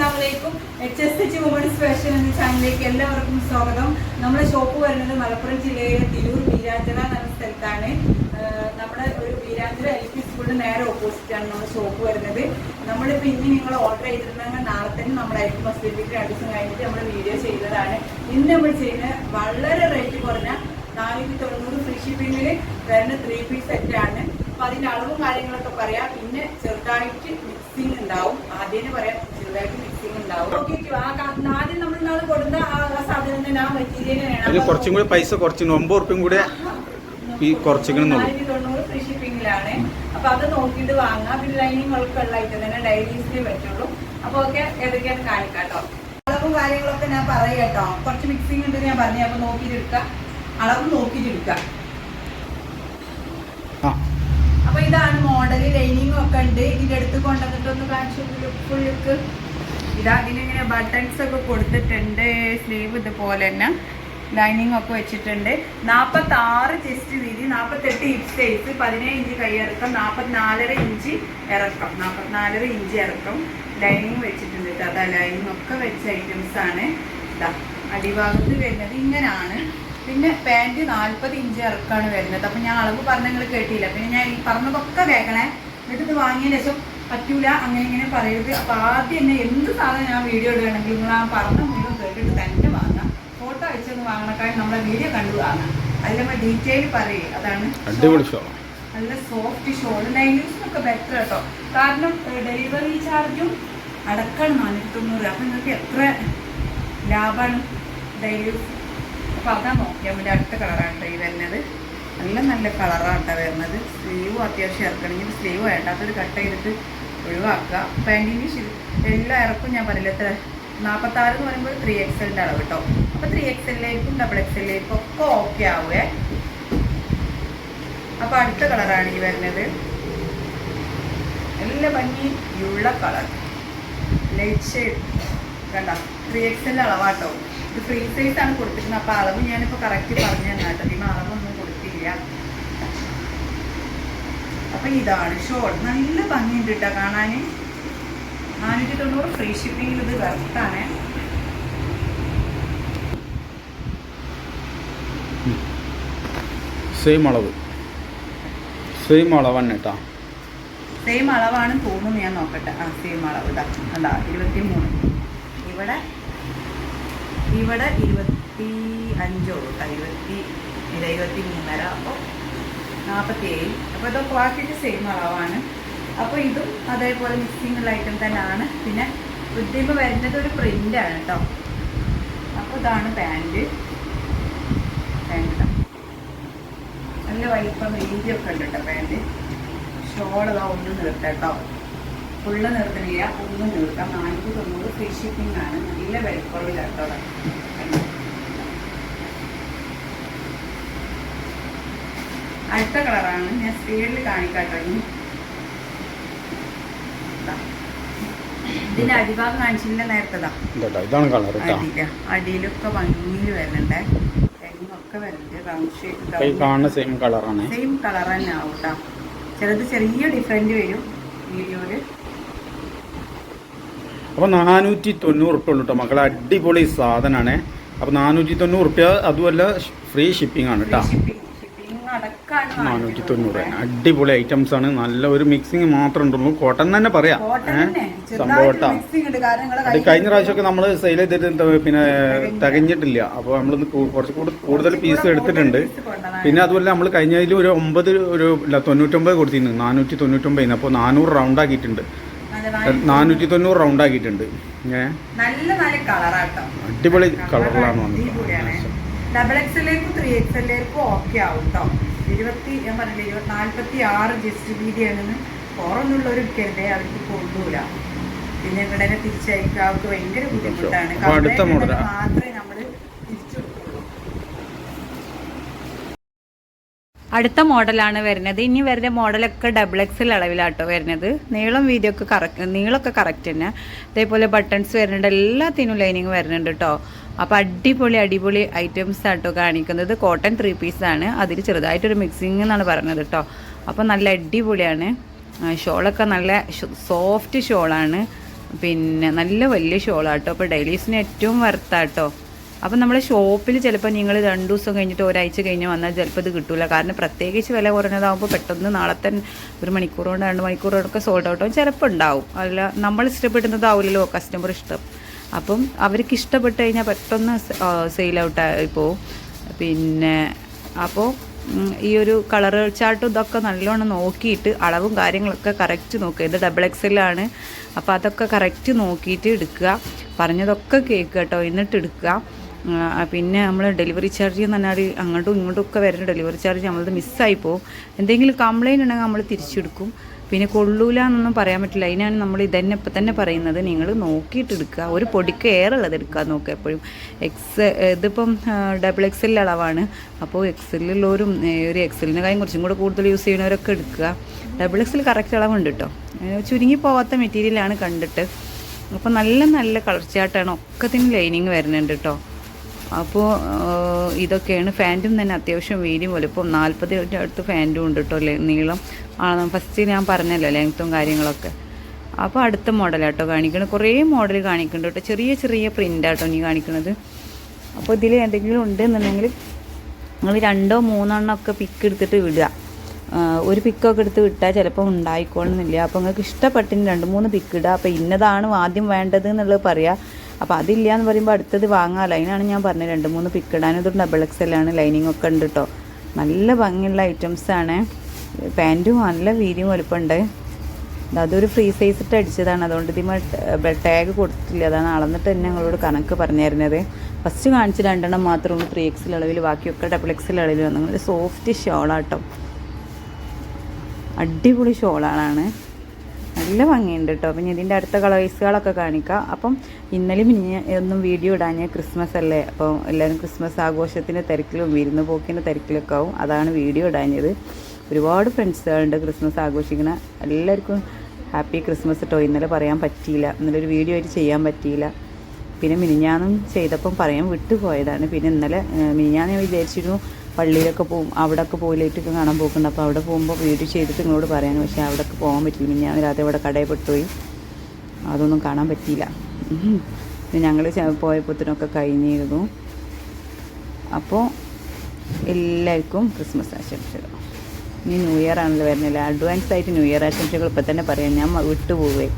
അസ്സാമലൈക്കും H S H women's fashion എന്ന ചാനലിലേക്ക് എല്ലാവർക്കും സ്വാഗതം. നമ്മുടെ ഷോപ്പ് വരുന്നത് മലപ്പുറം ജില്ലയിലെ തിരൂർ വീരാഞ്ചല എന്ന സ്ഥലത്താണ്. നമ്മുടെ ഒരു വീരാഞ്ചല എൽ പി സ്കൂളിന് നേരെ ഓപ്പോസിറ്റ് ആണ് നമ്മുടെ ഷോപ്പ് വരുന്നത്. നമ്മളിപ്പോൾ ഇനി നിങ്ങൾ ഓർഡർ ചെയ്തിട്ടുണ്ടെങ്കിൽ നാളെ തന്നെ നമ്മുടെ ഐ മസ്തിലേക്ക് രണ്ട് ദിവസം കഴിഞ്ഞിട്ട് നമ്മൾ വീഡിയോ ചെയ്തതാണ് ഇന്ന് നമ്മൾ ചെയ്യുന്ന വളരെ റേറ്റ് കുറഞ്ഞ നാനൂറ്റി തൊണ്ണൂറ് ഫ്രീ ഷിപ്പിങ്ങിൽ വരുന്ന ത്രീ പീസ് സെറ്റാണ് ആണ്. അതിന്റെ അളവും കാര്യങ്ങളൊക്കെ പറയാം. പിന്നെ ചെറുതായിട്ട് മിക്സിങ് ഉണ്ടാവും. ആദ്യം പറയാം. ചെറുതായിട്ട് മിക്സിംഗ് ഉണ്ടാവും. ആദ്യം നമ്മൾ കൊടുത്ത ആ ആ സാധനം തന്നെ ആ മെറ്റീരിയൽ അതിൽ കുറച്ചും കൂടി പൈസ കുറച്ച് ഒമ്പത് ഉറുപ്പ്യം കൂടെ നാനൂറ്റി തൊണ്ണൂറ് ഫ്രീ ഷിപ്പിംഗിലാണ് അപ്പൊ അത് നോക്കിയിട്ട് വാങ്ങാം. പിന്നെ ലൈനിങ് ഉൾക്കുള്ള ഐറ്റം തന്നെ ഡെയിലീസിലേ പറ്റുള്ളൂ. അപ്പൊ ഒക്കെ ഏതൊക്കെയാണ് കാണിക്കാം അളവും കാര്യങ്ങളൊക്കെ ഞാൻ പറയാം കേട്ടോ കുറച്ച് മിക്സിംഗ് ഉണ്ട് ഞാൻ പറഞ്ഞു. അപ്പൊ നോക്കിയിട്ട് എടുക്കാം. അളവ് നോക്കിയിട്ട് എടുക്കാം. അപ്പൊ ഇതാണ് മോഡൽ ലൈനിങ് ഒക്കെ ഉണ്ട്. ഇതിന്റെ അടുത്ത് കൊണ്ടുവന്നിട്ടൊന്ന് കാണിച്ചു ഫുൾ ലുക്ക് ഇതാ ഇതിനിങ്ങനെ ബട്ടൺസ് ഒക്കെ കൊടുത്തിട്ടുണ്ട് സ്ലീവ് ഇതുപോലെ തന്നെ. ലൈനിങ് ഒക്കെ വെച്ചിട്ടുണ്ട്. നാൽപ്പത്തി ആറ് ചെസ്റ്റ് വീതി നാൽപ്പത്തെട്ട് ഇഞ്ച് സൈസ് പതിനേഴ് ഇഞ്ച് കൈയിറക്കം നാൽപ്പത്തിനാലര ഇഞ്ച് ഇറക്കം. നാൽപ്പത്തിനാലര ഇഞ്ച് ഇറക്കം ലൈനിങ് വെച്ചിട്ടുണ്ട് അതാ ലൈനിങ് ഒക്കെ വെച്ച ഐറ്റംസ് ആണ്. ഇതാ അടിഭാഗത്ത് വരുന്നത് ഇങ്ങനെയാണ് പിന്നെ പാന്റ് നാൽപ്പത് ഇഞ്ച് ഇറക്കാണ് വരുന്നത്. അപ്പം ഞാൻ അളവ് പറഞ്ഞ നിങ്ങൾ കേട്ടില്ല. പിന്നെ ഞാൻ ഈ പറഞ്ഞതൊക്കെ കേൾക്കണേ എന്നിട്ട് ഇത് വാങ്ങിയ ശേഷം പറ്റൂല അങ്ങനെ ഇങ്ങനെ പറയരുത്. അപ്പൊ ആദ്യം എന്നെ എന്ത് സാധനം ഞാൻ വീഡിയോ ഇടുകയാണെങ്കിൽ നിങ്ങൾ ആ പറഞ്ഞ മുഴുവൻ കേട്ടിട്ട് തന്നെ വാങ്ങാം. ഫോട്ടോ അയച്ചൊന്ന് വാങ്ങണക്കാൾ നമ്മളെ വീഡിയോ കണ്ടു വാങ്ങാം. അതിൽ നമ്മൾ ഡീറ്റെയിൽ പറയുക അതാണ് അടിപൊളി നല്ല സോഫ്റ്റ് ഷോൾ നൈലൂസിനൊക്കെ ബെറ്റർ കേട്ടോ. കാരണം ഡെലിവറി ചാർജും അടക്കാണ് നാനൂറ്റി തൊണ്ണൂറ് അപ്പം നിങ്ങൾക്ക് എത്ര ലാഭമാണ് ഡെലിവറി അപ്പൊ അതാ നോക്കിയാൽ അടുത്ത കളറാണ് ഡ്രൈവ് വരുന്നത്. നല്ല നല്ല കളറാണ് കേട്ടോ വരുന്നത്. സ്ലീവ് അത്യാവശ്യം ഇറക്കണമെങ്കിൽ സ്ലീവ് വേണ്ടാത്തൊരു കട്ട് ചെയ്തിട്ട് ഒഴിവാക്കുക. പാന്റിന്റെ എല്ലാ ഇറക്കും ഞാൻ പറയില്ല എത്ര? നാൽപ്പത്താറ് എന്ന് പറയുമ്പോൾ ത്രീ എക്സലിന്റെ അളവ് കേട്ടോ. അപ്പോൾ ത്രീ എക്സലിലേക്കും ഡബിൾ എക്സലിലേക്കും ഒക്കെ ഓക്കെ ആവുമേ അപ്പം അടുത്ത കളറാണ് ഈ വരുന്നത്. നല്ല ഭംഗിയുള്ള കളർ. ലൈറ്റ് ഷെയ്ഡ് കണ്ട ത്രീ എക്സലിന്റെ അളവാട്ടോ. ഇത് ഫ്രീ സൈസ് ആണ് കൊടുത്തിരുന്നത് അപ്പോൾ അളവ് ഞാനിപ്പോൾ കറക്റ്റ് പറഞ്ഞു തന്നെ കേട്ടോ ഇതിന് അളവൊന്നും കൊടുത്തില്ല അപ്പൊ ഇതാണ് ഷോൾ. നല്ല ഭംഗിയുണ്ട് കേട്ടോ കാണാൻ നാനൂറ്റി തൊണ്ണൂറ് ഫ്രീ ഷിപ്പിംഗിൽ ഇത് വർത്താണ് സെയിം അളവ്. സെയിം അളവാണ് കേട്ടോ സെയിം അളവാണ് തോന്നുന്നു ഞാൻ നോക്കട്ടെ. ആ സെയിം അളവ് ഇതാ. അതാ ഇരുപത്തി മൂന്ന് ഇവിടെ ഇവിടെ ഇരുപത്തി അഞ്ചോ ഇരുപത്തി ഇത് ഇരുപത്തി മൂന്നര അപ്പോൾ നാൽപ്പത്തി ഏഴ് അപ്പോൾ ഇതൊക്കെ ബാക്കിയിട്ട് സെയിം അളവാണ്. അപ്പോൾ ഇതും അതേപോലെ മിക്സിങ്ങുള്ള ഐറ്റം തന്നെയാണ്. പിന്നെ ബുദ്ധിമുട്ട് വരുന്നത് ഒരു പ്രിന്റാണ് കേട്ടോ അപ്പോൾ ഇതാണ് പാന്റ് പാന്റ് നല്ല വലിപ്പം വീതിയൊക്കെ ഉണ്ട് കേട്ടോ പാന്റ് ഷോൾ ഇതാ ഒന്ന് നിർത്താം കേട്ടോ ഫുള്ള് നിർത്തണില്ല ഒന്നും നിർത്താം. നാനൂറ്റി തൊണ്ണൂറ് ഫ്രീ ഷിപ്പിംഗ് ആണ്. നല്ല വിലക്കുറവില്ല കേട്ടോ അടുത്ത കളറാണ് ഞാൻ സ്പീഡിൽ കാണിക്കാട്ടോ ഇനി. ഇതിന്റെ അടിഭാഗം കാണിച്ചില്ല നേരത്തേതാ അടിയിലൊക്കെ ഭംഗിയിൽ വരുന്നുണ്ട്. ഒക്കെ വരുന്നുണ്ട് റൗണ്ട് ഷേപ്പ് സെയിം കളറാണ് സെയിം കളർ തന്നെ ആവും കേട്ടോ ചിലത് ചെറിയ ഡിഫറെന്റ് വരും വീഡിയോയിൽ. അപ്പോൾ നാനൂറ്റി തൊണ്ണൂറ് ഉറുപ്പ്യ ഉള്ളൂ കേട്ടോ മക്കളെ. അടിപൊളി സാധനമാണ് അപ്പോൾ നാനൂറ്റി തൊണ്ണൂറ് ഉറുപ്പ്യ അതുമല്ല ഫ്രീ ഷിപ്പിംഗ് ആണ് കേട്ടോ നാനൂറ്റി തൊണ്ണൂറ് അടിപൊളി ഐറ്റംസ് ആണ്. നല്ല ഒരു മിക്സിങ് മാത്രം ഉണ്ടുള്ളൂ. കോട്ടൺ തന്നെ പറയാം. കോട്ടൺ തന്നെ. സംഭവം ചെറുതായിട്ട് ഉണ്ട്. കാരണം നിങ്ങളെ അത് കയ്യിൽ കഴിഞ്ഞ പ്രാവശ്യമൊക്കെ നമ്മൾ സെയിൽ ചെയ്തിട്ട് പിന്നെ തികഞ്ഞിട്ടില്ല. അപ്പോൾ നമ്മൾ കുറച്ച് കൂടി കൂടുതൽ പീസ് എടുത്തിട്ടുണ്ട്. പിന്നെ അതുപോലെ നമ്മൾ കഴിഞ്ഞതിൽ ഒരു ഒമ്പത് ഒരു ഇല്ല തൊണ്ണൂറ്റൊമ്പത് കൊടുത്തിരുന്നു. നാനൂറ്റി തൊണ്ണൂറ്റൊമ്പതിന് അപ്പോൾ നാനൂറ് റൗണ്ട് ആക്കിയിട്ടുണ്ട്. നാനൂറ്റി തൊണ്ണൂറ്. റൗണ്ട് ആക്കിയിട്ടുണ്ട്. ഏ? നല്ല നല്ല കളറാട്ടോ. അടിപൊളി കളറിലാണ് ഡബിൾ വന്നത് ഡബിൾ ത്രീ എക്സ് എക്സലിലേക്കും ഓക്കെ ആവും കേട്ടോ ഇരുപത്തി ഞാൻ പറഞ്ഞില്ല ഇരുപത്തി നാൽപ്പത്തി ആറ് ജസ്റ്റ് വീതിയാണെന്ന് പുറന്നുള്ളവർ എടുക്കരുതേ അവർക്ക് കൊള്ളൂല പിന്നെ ഇവിടെ തിരിച്ചയക്കുക അവർക്ക് ഭയങ്കര ബുദ്ധിമുട്ടാണ്. മാത്രമേ നമ്മൾ തിരിച്ചു അടുത്ത മോഡലാണ് വരുന്നത്. ഇനി വരുന്ന മോഡലൊക്കെ ഡബിൾ എക്സൽ അളവിലാട്ടോ വരുന്നത്. നീളം വീതിയൊക്കെ കറക്റ്റ് നീളമൊക്കെ കറക്റ്റ് തന്നെ. അതേപോലെ ബട്ടൺസ് വരുന്നുണ്ട്. എല്ലാത്തിനും ലൈനിങ് വരുന്നുണ്ട് കേട്ടോ അപ്പോൾ അടിപൊളി അടിപൊളി ഐറ്റംസ് ആട്ടോ കാണിക്കുന്നത്. കോട്ടൺ ത്രീ പീസാണ് അതിൽ ചെറുതായിട്ടൊരു മിക്സിങ് എന്നാണ് പറയുന്നത് കേട്ടോ അപ്പോൾ നല്ല അടിപൊളിയാണ്. ഷോളൊക്കെ നല്ല സോഫ്റ്റ് ഷോളാണ് പിന്നെ നല്ല വലിയ ഷോളാട്ടോ അപ്പോൾ ഡെയിലീസിന് ഏറ്റവും വർത്താട്ടോ അപ്പം നമ്മൾ ഷോപ്പിൽ ചിലപ്പോൾ നിങ്ങൾ രണ്ട് ദിവസം കഴിഞ്ഞിട്ട് ഒരാഴ്ച കഴിഞ്ഞ് വന്നാൽ ചിലപ്പോൾ ഇത് കിട്ടില്ല കാരണം പ്രത്യേകിച്ച് വില കുറഞ്ഞതാകുമ്പോൾ പെട്ടെന്ന് നാളെ തന്നെ ഒരു മണിക്കൂർ രണ്ട് മണിക്കൂറോടൊക്കെ സോൾഡ് ഔട്ടോ ചിലപ്പോൾ ഉണ്ടാവും. അല്ല നമ്മൾ ഇഷ്ടപ്പെടുന്നതാവില്ലല്ലോ കസ്റ്റമർ ഇഷ്ടം. അപ്പം അവർക്ക് ഇഷ്ടപ്പെട്ട് കഴിഞ്ഞാൽ പെട്ടെന്ന് സെയിൽ ഔട്ട് ആയി പോവും. പിന്നെ അപ്പോൾ ഈ ഒരു കളർ ചാർട്ടും ഇതൊക്കെ നല്ലോണം നോക്കിയിട്ട് അളവും കാര്യങ്ങളൊക്കെ കറക്റ്റ് നോക്കുക. ഇത് ഡബിൾ എക്സലാണ് അപ്പോൾ അതൊക്കെ കറക്റ്റ് നോക്കിയിട്ട് എടുക്കുക. പറഞ്ഞതൊക്കെ കേൾക്കുക കേട്ടോ. എന്നിട്ട് എടുക്കുക. പിന്നെ നമ്മൾ ഡെലിവറി ചാർജ് എന്ന് പറഞ്ഞാൽ അങ്ങോട്ടും ഇങ്ങോട്ടും ഒക്കെ വരുന്ന ഡെലിവറി ചാർജ് നമ്മളത് മിസ്സായി പോകും എന്തെങ്കിലും കംപ്ലയിന്റ് ഉണ്ടെങ്കിൽ നമ്മൾ തിരിച്ചെടുക്കും. പിന്നെ കൊള്ളൂല എന്നൊന്നും പറയാൻ പറ്റില്ല. അതിനാണ് നമ്മൾ ഇതന്നെ ഇപ്പം തന്നെ പറയുന്നത്. നിങ്ങൾ നോക്കിയിട്ട് എടുക്കുക ഒരു പൊടിക്ക് ഏറുള്ളത് എടുക്കുക നോക്കുക എപ്പോഴും. എക്സ് ഇതിപ്പം ഡബിൾ എക്സൽ അളവാണ്. അപ്പോൾ എക്സലിലുള്ളവരും ഒരു എക്സലിന്റെ കാര്യം കുറച്ചും കൂടെ കൂടുതൽ യൂസ് ചെയ്യുന്നവരൊക്കെ എടുക്കുക. ഡബിൾ എക്സൽ കറക്റ്റ് അളവുണ്ട് കേട്ടോ ചുരുങ്ങി പോവാത്ത മെറ്റീരിയലാണ് കണ്ടിട്ട്. അപ്പോൾ നല്ല നല്ല കളർ ചാർട്ടാണ് ഒക്കത്തിന് ലൈനിങ് വരുന്നുണ്ട് കേട്ടോ അപ്പോൾ ഇതൊക്കെയാണ് ഫാന്റും തന്നെ അത്യാവശ്യം വീതിയും വലുപ്പം നാൽപ്പത് അടുത്ത് ഫാന്റും ഉണ്ട് കേട്ടോ നീളം ഫസ്റ്റ് ഞാൻ പറഞ്ഞല്ലോ ലെങ്ത്തും കാര്യങ്ങളൊക്കെ. അപ്പോൾ അടുത്ത മോഡലാട്ടോ കാണിക്കുന്നത് കുറേ മോഡൽ കാണിക്കുന്നുണ്ട് കേട്ടോ ചെറിയ ചെറിയ പ്രിന്റാട്ടോ നീ കാണിക്കുന്നത് അപ്പോൾ ഇതിൽ എന്തെങ്കിലും ഉണ്ടെന്നുണ്ടെങ്കിൽ നിങ്ങൾ രണ്ടോ മൂന്നെണ്ണം ഒക്കെ പിക്ക് എടുത്തിട്ട് വിടുക. ഒരു പിക്കൊക്കെ എടുത്ത് വിട്ടാൽ ചിലപ്പോൾ ഉണ്ടായിക്കോളുന്നില്ല അപ്പോൾ നിങ്ങൾക്ക് ഇഷ്ടപ്പെട്ടിന് രണ്ട് മൂന്ന് പിക്ക് ഇടുക അപ്പോൾ ഇന്നതാണ് ആദ്യം വേണ്ടത് എന്നുള്ളത് പറയുക അപ്പോൾ അതില്ല എന്ന് പറയുമ്പോൾ അടുത്തത് വാങ്ങാം. അതിനാണ് ഞാൻ പറഞ്ഞത്. രണ്ട് മൂന്ന് പിക്കിടാനും ഇതൊരു ഇത് ഡബിൾ എക്സലാണ് ലൈനിങ് ഒക്കെ ഉണ്ട് കേട്ടോ നല്ല ഭംഗിയുള്ള ഐറ്റംസ് ആണ്. പാന്റും നല്ല വീതിയും വലുപ്പമുണ്ട്. അതൊരു ഫ്രീ സൈസ് ഇട്ട് അടിച്ചതാണ്. അതുകൊണ്ട് ഇതിമ ടാഗ് കൊടുത്തില്ല. അതാണ് അളന്നിട്ട് തന്നെ ഞങ്ങളോട് കണക്ക് പറഞ്ഞു തരുന്നത്. ഫസ്റ്റ് കാണിച്ച് രണ്ടെണ്ണം മാത്രമേ ത്രീ എക്സിൽ അളവിൽ. ബാക്കിയൊക്കെ ഡബിൾ എക്സിൽ അളവിൽ വന്നു. സോഫ്റ്റ് ഷോളാട്ടോ അടിപൊളി ഷോളാണ് നല്ല ഭംഗിയുണ്ട് കേട്ടോ പിന്നെ ഇതിന്റെ അടുത്ത കളേഴ്സുകളൊക്കെ കാണിക്കാം. അപ്പം ഇന്നലെ പിന്നെ ഒന്നും വീഡിയോ ഇടാൻ ക്രിസ്മസ് അല്ലേ? അപ്പോൾ എല്ലാവരും ക്രിസ്മസ് ആഘോഷത്തിന്റെ തിരക്കിലും വിരുന്ന് പോക്കിന്റെ തിരക്കിലൊക്കെ ആവും. അതാണ് വീഡിയോ ഇടാഞ്ഞത്. ഒരുപാട് ഫ്രണ്ട്സുകളുണ്ട് ക്രിസ്മസ് ആഘോഷിക്കുന്ന എല്ലാവർക്കും ഹാപ്പി ക്രിസ്മസ് കേട്ടോ ഇന്നലെ പറയാൻ പറ്റിയില്ല. ഇന്നലെ ഒരു വീഡിയോ ആയിട്ട് ചെയ്യാൻ പറ്റിയില്ല. പിന്നെ മിനിഞ്ഞാന്നും ചെയ്തപ്പം പറയാൻ വിട്ടുപോയതാണ്. പിന്നെ ഇന്നലെ മിനിഞ്ഞാന്ന് ഞാൻ വിചാരിച്ചിരുന്നു പള്ളിയിലൊക്കെ പോകും. അവിടെയൊക്കെ പോയിലേറ്റൊക്കെ കാണാൻ പോകുന്നുണ്ട് അപ്പോൾ അവിടെ പോകുമ്പോൾ വീഡിയോ ചെയ്തിട്ട് നിങ്ങളോട് പറയാൻ പക്ഷേ അവിടെയൊക്കെ പോകാൻ പറ്റില്ല. ഞാൻ രാത്രി അവിടെ കടയിൽ പെട്ടുപോയി അതൊന്നും കാണാൻ പറ്റിയില്ല. ഞങ്ങൾ പോയപ്പോഴത്തേനൊക്കെ കഴിഞ്ഞിരുന്നു. അപ്പോൾ എല്ലാവർക്കും ക്രിസ്മസ് ആശംസകൾ. ഇനി ന്യൂ ഇയർ ആണല്ലോ വരുന്നില്ല അഡ്വാൻസ് ആയിട്ട് ന്യൂ ഇയർ ആശംസകൾ ഇപ്പം തന്നെ പറയാം. ഞാൻ വിട്ടു വിട്ടുപോവേ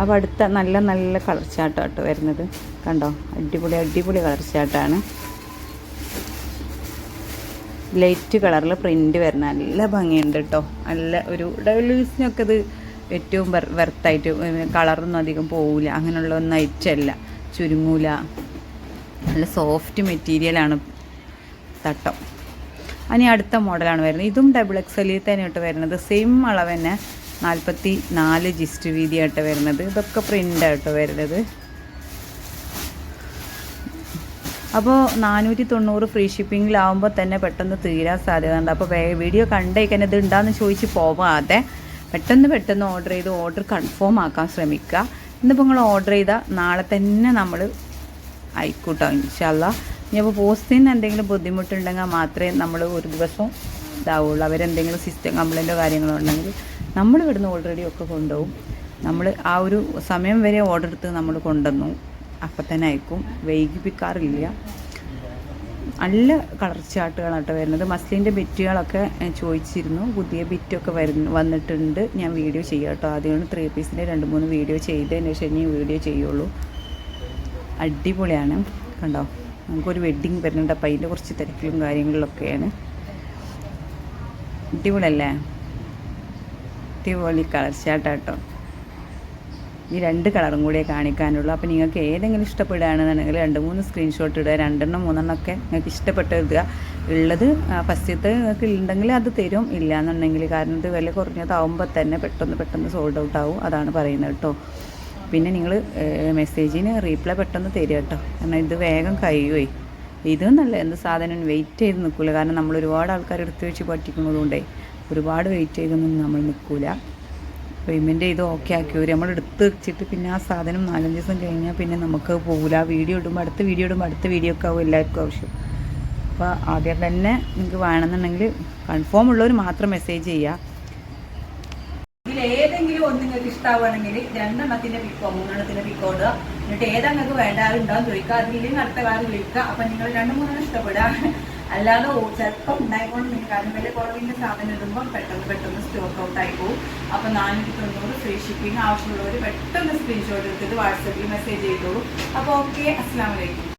അപ്പോൾ അടുത്ത നല്ല നല്ല കളർ കേട്ടോ വരുന്നത്. കണ്ടോ? അടിപൊളി അടിപൊളി കളർ ചാർട്ടാണ്. ലൈറ്റ് കളറിൽ പ്രിന്റ് വരുന്ന നല്ല ഭംഗിയുണ്ട് കേട്ടോ. നല്ല ഒരു ഡൈലൂസിനൊക്കെ ഇത് ഏറ്റവും വെർത്തായിട്ട് കളറൊന്നും അധികം പോവില്ല അങ്ങനെയുള്ള ഒന്നും അയച്ചല്ല ചുരുങ്ങൂല. നല്ല സോഫ്റ്റ് മെറ്റീരിയലാണ് തട്ടം. ഇനി അടുത്ത മോഡലാണ് വരുന്നത്. ഇതും ഡബിൾ എക്സ് എല്ലിൽ തന്നെയായിട്ട് വരുന്നത്. സെയിം അളവ് തന്നെ. നാൽപ്പത്തി നാല് ജിസ്റ്റ് വീതിയായിട്ട് വരുന്നത്. ഇതൊക്കെ പ്രിന്റായിട്ട് വരുന്നത്. അപ്പോൾ നാനൂറ്റി തൊണ്ണൂറ് ഫ്രീ ഷിപ്പിങ്ങിലാവുമ്പോൾ തന്നെ പെട്ടെന്ന് തീരാൻ സാധ്യതയുണ്ട്. അപ്പോൾ വീഡിയോ കണ്ടേക്കാൻ ഇത് ഉണ്ടാന്ന് ചോദിച്ച് പോവാതെ പെട്ടെന്ന് പെട്ടെന്ന് ഓർഡർ ചെയ്ത് ഓർഡർ കൺഫേം ആക്കാൻ ശ്രമിക്കുക ഇന്നിപ്പോൾ നിങ്ങൾ ഓർഡർ ചെയ്താൽ നാളെ തന്നെ നമ്മൾ ആയിക്കോട്ടോ ഇൻഷല്ല ഇനിയിപ്പോൾ പോസ്റ്റിന് എന്തെങ്കിലും ബുദ്ധിമുട്ടുണ്ടെങ്കിൽ മാത്രമേ നമ്മൾ ഒരു ദിവസം ഇതാവുള്ളൂ. അവരെന്തെങ്കിലും സിസ്റ്റം കംപ്ലൈന്റോ കാര്യങ്ങളോ ഉണ്ടെങ്കിൽ നമ്മൾ ഇവിടുന്ന് ഓൾറെഡി ഒക്കെ കൊണ്ടുപോകും. നമ്മൾ ആ ഒരു സമയം വരെ ഓർഡർ എടുത്ത് നമ്മൾ കൊണ്ടുവന്നു. അപ്പം തന്നെ അയക്കും. വൈകിപ്പിക്കാറില്ല. നല്ല കളർ ചാർട്ടുകളാണ് കേട്ടോ വരുന്നത്. മസ്ലിന്റെ ബിറ്റുകളൊക്കെ ചോദിച്ചിരുന്നു. പുതിയ ബിറ്റൊക്കെ വരു വന്നിട്ടുണ്ട്. ഞാൻ വീഡിയോ ചെയ്യാം കേട്ടോ ആദ്യമാണ് ത്രീ പീസിന്റെ രണ്ട് മൂന്ന് വീഡിയോ ചെയ്തതിന് ശേഷം ഇനി വീഡിയോ ചെയ്യുള്ളൂ. അടിപൊളിയാണ്. കണ്ടോ? നമുക്കൊരു വെഡ്ഡിങ് വരുന്നുണ്ട്. അപ്പം അതിന്റെ കുറച്ച് തിരക്കിലും കാര്യങ്ങളിലൊക്കെയാണ്. അടിപൊളിയല്ലേ? അടിപൊളി കളർ ചാർട്ടാട്ടോ. ഈ രണ്ട് കളറും കൂടിയേ കാണിക്കാനുള്ളൂ. അപ്പോൾ നിങ്ങൾക്ക് ഏതെങ്കിലും ഇഷ്ടപ്പെടുകയാണെന്നുണ്ടെങ്കിൽ രണ്ട് മൂന്ന് സ്ക്രീൻഷോട്ട് ഇടുക രണ്ടെണ്ണം മൂന്നെണ്ണം ഒക്കെ നിങ്ങൾക്ക് ഇഷ്ടപ്പെട്ട് ഉള്ളത് ഫസ്റ്റത്തെ നിങ്ങൾക്ക് ഉണ്ടെങ്കിൽ അത് തരും. ഇല്ല എന്നുണ്ടെങ്കിൽ കാരണം ഇത് വില കുറഞ്ഞതാവുമ്പോൾ തന്നെ പെട്ടെന്ന് പെട്ടെന്ന് സോൾഡ് ഔട്ട് ആവും. അതാണ് പറയുന്നത് കേട്ടോ. പിന്നെ നിങ്ങൾ മെസ്സേജിന് റീപ്ലൈ പെട്ടെന്ന് തരിക കേട്ടോ. കാരണം ഇത് വേഗം കഴിയുമേ ഇതും നല്ല എന്ത് സാധനം വെയിറ്റ് ചെയ്ത് നിൽക്കില്ല കാരണം നമ്മൾ ഒരുപാട് ആൾക്കാർ എടുത്തു വെച്ച് പറ്റിക്കുന്നതുകൊണ്ടേ ഒരുപാട് വെയിറ്റ് ചെയ്തൊന്നും നമ്മൾ നിൽക്കില്ല പേയ്മെന്റ് ചെയ്ത് ഓക്കെ ആക്കി. വരും നമ്മൾ എടുത്ത് വെച്ചിട്ട് പിന്നെ ആ സാധനം നാലഞ്ച് ദിവസം കഴിഞ്ഞാൽ പിന്നെ നമുക്ക് പോകില്ല വീഡിയോ ഇടുമ്പോൾ അടുത്ത വീഡിയോ ഇടുമ്പോൾ അടുത്ത വീഡിയോ ഒക്കെ ആവും എല്ലാവർക്കും ആവശ്യം. അപ്പോൾ ആദ്യം തന്നെ നിങ്ങൾക്ക് വേണമെന്നുണ്ടെങ്കിൽ കൺഫേം ഉള്ളവർ മാത്രം മെസ്സേജ് ചെയ്യുക ഏതെങ്കിലും ഒന്ന് നിങ്ങൾക്ക് ഇഷ്ടമാവുകയാണെങ്കിൽ രണ്ടെണ്ണത്തിന്റെ പിക്കോ മൂന്നെണ്ണത്തിന്റെ പിക്കോ ഇടുക. എന്നിട്ട് ഏതാ നിങ്ങൾക്ക് വേണ്ടാറുണ്ടോ എന്ന് ചോദിക്കുക. അതില്ലെങ്കിൽ അടുത്ത കാലം വിളിക്കുക. അപ്പൊ നിങ്ങൾ രണ്ടു മൂന്നെണ്ണം ഇഷ്ടപ്പെടുക. അല്ലാതെ ചിലപ്പോൾ ചിലപ്പം ഉണ്ടായിക്കൊണ്ട് നിങ്ങൾ അതിന് വില കുറവിന്റെ സാധനം ഇടുമ്പോൾ പെട്ടെന്ന് പെട്ടെന്ന് സ്റ്റോക്ക് ഔട്ട് ആയി പോകും അപ്പോൾ നാനൂറ്റി തൊണ്ണൂറ് ഫ്രീ ഷിപ്പിംഗ് ആവശ്യമുള്ളവർ പെട്ടെന്ന് സ്ക്രീൻഷോട്ട് എടുത്തിട്ട് വാട്സപ്പിൽ മെസ്സേജ് ചെയ്തോളൂ. അപ്പോൾ ഓക്കെ അസ്സാം വലൈക്കും